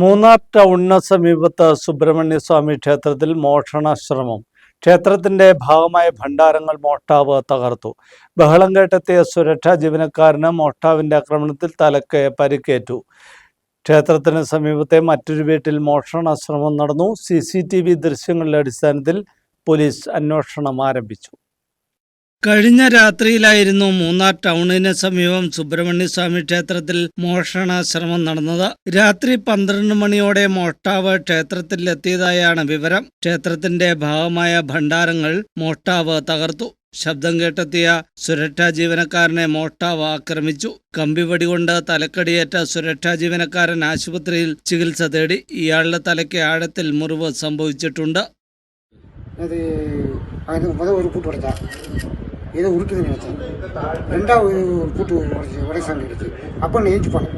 മൂന്നാർ ടൗണിന് സമീപത്ത് സുബ്രഹ്മണ്യ സ്വാമി ക്ഷേത്രത്തിൽ മോഷണശ്രമം. ക്ഷേത്രത്തിന്റെ ഭാഗമായ ഭണ്ഡാരങ്ങൾ മോഷ്ടാവ് തകർത്തു. ബഹളം കേട്ടെത്തിയ സുരക്ഷാ ജീവനക്കാരന് മോഷ്ടാവിന്റെ ആക്രമണത്തിൽ തലക്ക് പരിക്കേറ്റു. ക്ഷേത്രത്തിന് സമീപത്തെ മറ്റൊരു വീട്ടിൽ മോഷണശ്രമം നടന്നു. സി സി ടി വി ദൃശ്യങ്ങളുടെ അടിസ്ഥാനത്തിൽ പോലീസ് അന്വേഷണം ആരംഭിച്ചു. കഴിഞ്ഞ രാത്രിയിലായിരുന്നു മൂന്നാർ ടൗണിന് സമീപം സുബ്രഹ്മണ്യസ്വാമി ക്ഷേത്രത്തിൽ മോഷണാശ്രമം നടന്നത്. രാത്രി പന്ത്രണ്ട് മണിയോടെ മോഷ്ടാവ് ക്ഷേത്രത്തിലെത്തിയതായാണ് വിവരം. ക്ഷേത്രത്തിന്റെ ഭാഗമായ ഭണ്ഡാരങ്ങൾ മോഷ്ടാവ് തകർത്തു. ശബ്ദം കേട്ടെത്തിയ സുരക്ഷാ ജീവനക്കാരനെ മോഷ്ടാവ് ആക്രമിച്ചു. കമ്പിവടി കൊണ്ട് തലക്കടിയേറ്റ സുരക്ഷാ ജീവനക്കാരൻ ആശുപത്രിയിൽ ചികിത്സ തേടി. ഇയാളുടെ തലയ്ക്ക് ആഴത്തിൽ മുറിവ് സംഭവിച്ചിട്ടുണ്ട്. അത് അതിന് മുതൽ ഒരു കൂട്ടുകൊടുത്ത ஏதோ உருக்குதுன்னு நினச்சேன். ரெண்டாவது ஒரு பூட்டு உடைச்சி உடைச்சாங்க கிடச்சி அப்போ நான் ஏஞ்சி போனேன்.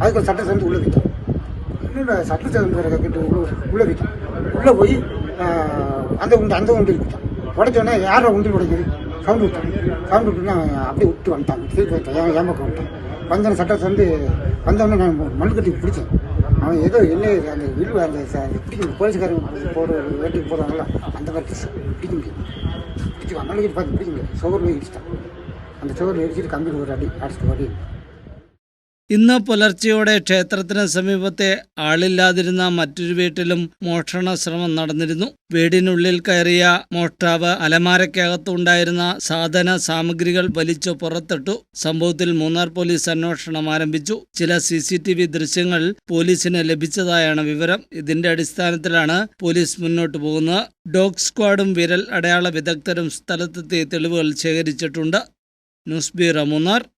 அதுக்கு ஒரு சட்டை சேர்ந்து உள்ளே விட்டேன். இன்னொன்று சட்டை சேர்ந்து கிட்ட உள்ள உள்ளே விட்டேன். உள்ளே போய் அந்த உண்டு அந்த உண்டில் விட்டான். உடச்சோடனே யாரோ உண்டில் உடைக்குது? சவுண்டு விட்டான். சவுண்டு விட்டுனா அப்படியே விட்டு வந்துட்டான். திருப்பி வந்துட்டான் ஏன் ஏமாக்க வந்துட்டான். வந்தவன சட்டை சேர்ந்து வந்தவொடனே நான் மண்ணு கட்டி பிடிச்சேன். அவன் ஏதோ என்ன அந்த வில்லு அந்த பிடிக்கும் பிடிக்க போலீஸ்காரங்க போடுற வேட்டுக்கு போடுறாங்களா? அந்த மாதிரி பிடிக்க முடியும் பிடிச்சி மண்ணு பார்த்து பிடிக்க முடியாது சுவரில் இடிச்சிட்டான். அந்த சுவரில் இடிச்சிட்டு கம்பியில் ஒரு அடி அடிச்சிட்டு ஓடி ഇന്ന് പുലർച്ചെയോടെ ക്ഷേത്രത്തിന് സമീപത്തെ ആളില്ലാതിരുന്ന മറ്റൊരു വീട്ടിലും മോഷണ ശ്രമം നടന്നിരുന്നു. വീടിനുള്ളിൽ കയറിയ മോഷ്ടാവ് അലമാരയ്ക്കകത്തുണ്ടായിരുന്ന സാധന സാമഗ്രികൾ വലിച്ചു പുറത്തിട്ടു. സംഭവത്തിൽ മൂന്നാർ പോലീസ് അന്വേഷണം ആരംഭിച്ചു. ചില സി ദൃശ്യങ്ങൾ പോലീസിന് ലഭിച്ചതായാണ് വിവരം. ഇതിന്റെ അടിസ്ഥാനത്തിലാണ് പോലീസ് മുന്നോട്ട് പോകുന്നത്. ഡോഗ് സ്ക്വാഡും വിരൽ അടയാള വിദഗ്ധരും സ്ഥലത്തെത്തി തെളിവുകൾ ശേഖരിച്ചിട്ടുണ്ട്. News bureau Munnar.